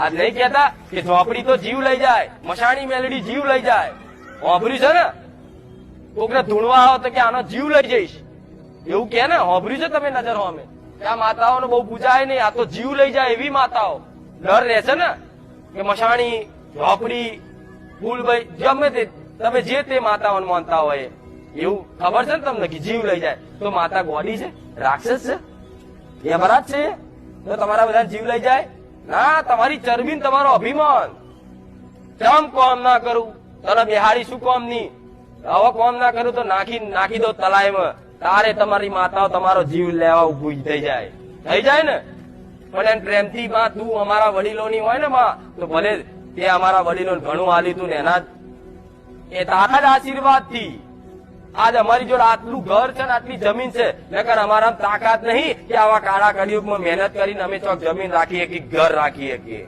આ નહીં કેતા કે ઝોપડી તો જીવ લઈ જાય, મશાણી મેલડી જીવ લઈ જાય. હોભર્યું છે ને? કોકને ધૂણવા આવો તો કે આનો જીવ લઈ જઈશ. એવું કે ને? હોભર્યું છે તમે નજર અમે આ માતાઓને બહુ પૂજાય નહીં, આ તો જીવ લઈ જાય એવી માતાઓ. ડર રહેશે ને? કે મશાણી, ઝોપડી ફૂલભાઈ ગમે તે, તમે જે તે માતાઓને માનતા હોય એવું ખબર છે ને તમને કે જીવ લઈ જાય? તો માતા ગોડી છે? રાક્ષસ છે? યમરાજ છે તો તમારા બધા જીવ લઈ જાય? ના તમારી ચરબી તમારો અભિમાન. ચમ કોમ ના કરું? તને બિહારી શું કોમની હવે કોમ ના કરું તો નાખી નાખી દો તલાઈમાં. તારે તમારી માતાઓ તમારો જીવ લેવા ઉભું થઈ જાય. થઈ જાય ને? પણ એમ પ્રેમથી માં તું અમારા વડીલોની હોય ને માં તો ભલે તે અમારા વડીલોને ઘણું હાલ્યું તું ને એના એ તારા જ આશીર્વાદથી આજ અમારી જોડે આટલું ઘર છે ને આટલી જમીન છે. નકર અમારા તાકાત નહીં કે આવા કાળા કળિયુગમાં મહેનત કરીને અમે ચોક જમીન રાખીએ કે ઘર રાખીએ કે